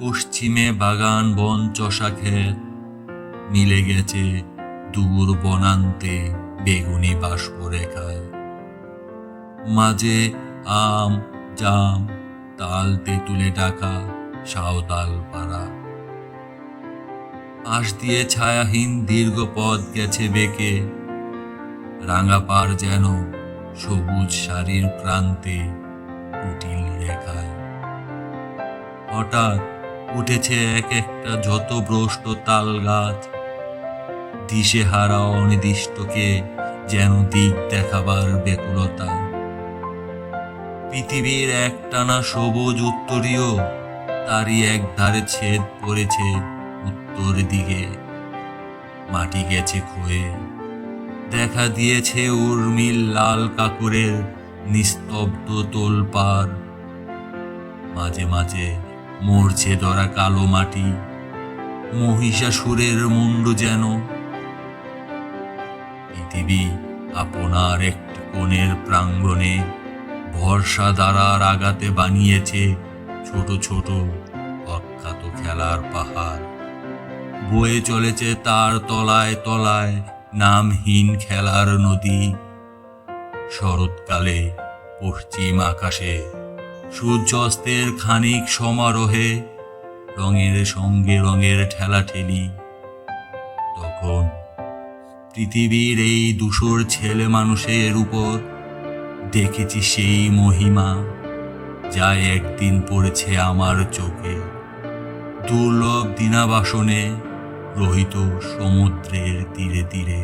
পশ্চিমে বাগান বন চষা ক্ষেত মিলে গেছে দূর বনান্তে বেগুনি বাষ্পরেখায়। মাঝে আম, জাম, তাল, তেঁতুলে ডাকা সাঁওতাল পাড়া। পাশ দিয়ে ছায়াহীন দীর্ঘ পথ গেছে বেঁকে রাঙা পার যেন সবুজ শাড়ির প্রান্তে কুটিল রেখায়। হঠাৎ উঠেছে এক একটা যত ভ্রষ্ট তাল গাছ। দিশে হারা অনির্দিষ্টকে যেন দিক দেখাবার বেকুলতা পৃথিবীর একটানা সবুজ উত্তরীয়, তারই এক ধারে ছেদ পড়েছে উত্তর দিকে। মাটি গেছে ক্ষয়ে, দেখা দিয়েছে উর্মিল লাল কাকুরের নিস্তব্ধ তোলপার মাঝে মাঝে মরছে ধরা কালো মাটি, মহিষাসুরের মুন্ডু যেন। পৃথিবী আপনার একটি কোণের প্রাঙ্গণে ভরসা দ্বারার আগাতে বানিয়েছে ছোট ছোট অখ্যাত খেলার পাহাড়। বয়ে চলেছে তার তলায় তলায় নামহীন খেলার নদী। শরৎকালে পশ্চিম আকাশে সূর্যাস্তের খানিক সমারোহে রঙের সঙ্গে রঙের ঠেলাঠেলি। তখন পৃথিবীর এই দুশোর ছেলে মানুষের উপর দেখেছি সেই মহিমা যা একদিন পড়েছে আমার চোখে। দুর্লভ দিনাবাসনে রহিত সমুদ্রের তীরে তীরে।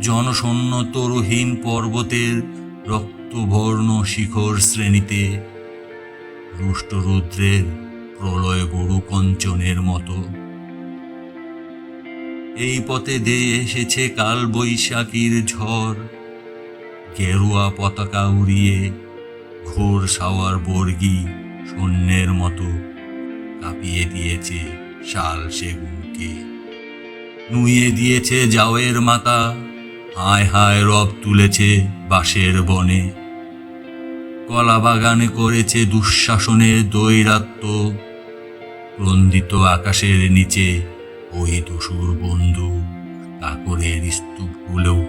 জনশূন্য তরুহীন পর্বতের রক্তবর্ণ শিখর শ্রেণীতে রুষ্টরুদ্রের প্রলয় গরু কঞ্চনের মতো। এই পথে দিয়ে এসেছে কাল বৈশাখীর ঝড়। গেরুয়া পতাকা উড়িয়ে ঘোর সাওয়ার বর্গী শূন্যের মতো কাঁপিয়ে দিয়েছে শাল সেগুনকে। নুয়ে দিয়েছে জাওয়ের মাতা হায় হায় রব তুলেছে বাঁশের বনে। কলা বাগানে করেছে দুঃশাসনের দৈরাত্ম। ক্রন্দিত আকাশের নিচে ওই দস্যুর বন্ধু কাকরের স্তূপগুলো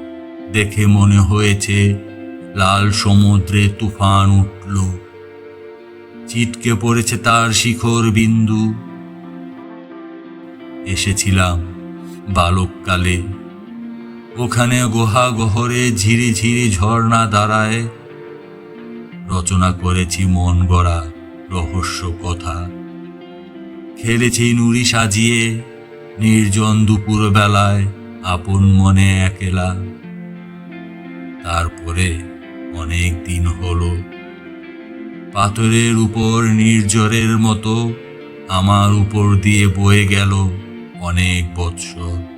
দেখে মনে হয়েছে, লাল সমুদ্রে তুফান উঠল। চিটকে পড়েছে তার শিখর বিন্দু। এসেছিলাম বালককালে ওখানে গুহা গহরে ঝিরি ঝিরি ঝর্ণা দাঁড়ায়। রচনা করেছি মন গড়া রহস্য কথা। খেলেছি নুড়ি সাজিয়ে, নির্জন দুপুর বেলায় আপন মনে একেলা। তারপরে অনেক দিন হলো। পাথরের উপর নির্জরের মতো আমার উপর দিয়ে বয়ে গেল অনেক বৎসর।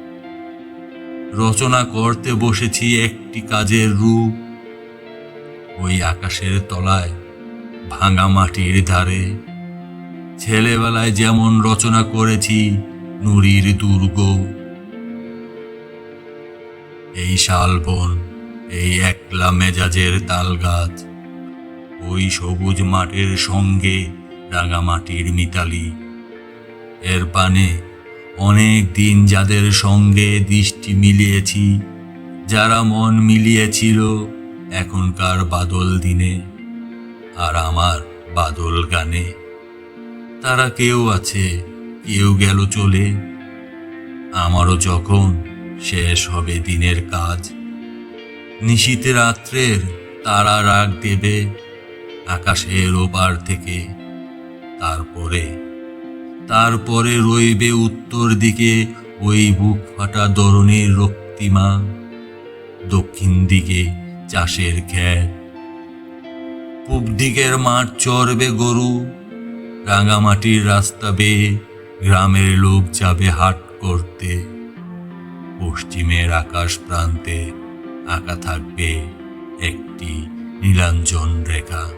রচনা করতে বসেছি একটি কাজের রূপ। ওই আকাশের তলায়, ভাঙা মাটির ধারে। ছেলেবেলায় যেমন রচনা করেছি, নুরির দুর্গ। এই শালবন, এই একলা মেজাজের তাল গাছ ওই সবুজ মাঠের সঙ্গে রাঙা মাটির মিতালি। এর পানে অনেক দিন যাদের সঙ্গে দৃষ্টি মিলিয়েছি, যারা মন মিলিয়েছিল এখনকার বাদল দিনে আর আমার বাদল গানে। তারা কেউ আছে, কেউ গেল চলে। আমারও যখন শেষ হবে দিনের কাজ নিশীতে রাত্রের তারা রাগ দেবে আকাশের ওপার থেকে। তারপরে তারপরে রইবে উত্তর দিকে ওই বুক ফাটা দরনের রক্তিমা। দক্ষিণ দিকে চাষের খ্যাত। পূব দিকের মাঠ চড়বে গরু। রাঙামাটির রাস্তা বেয়ে গ্রামের লোক যাবে হাট করতে। পশ্চিমের আকাশ প্রান্তে আঁকা থাকবে একটি নীলাঞ্জন রেখা।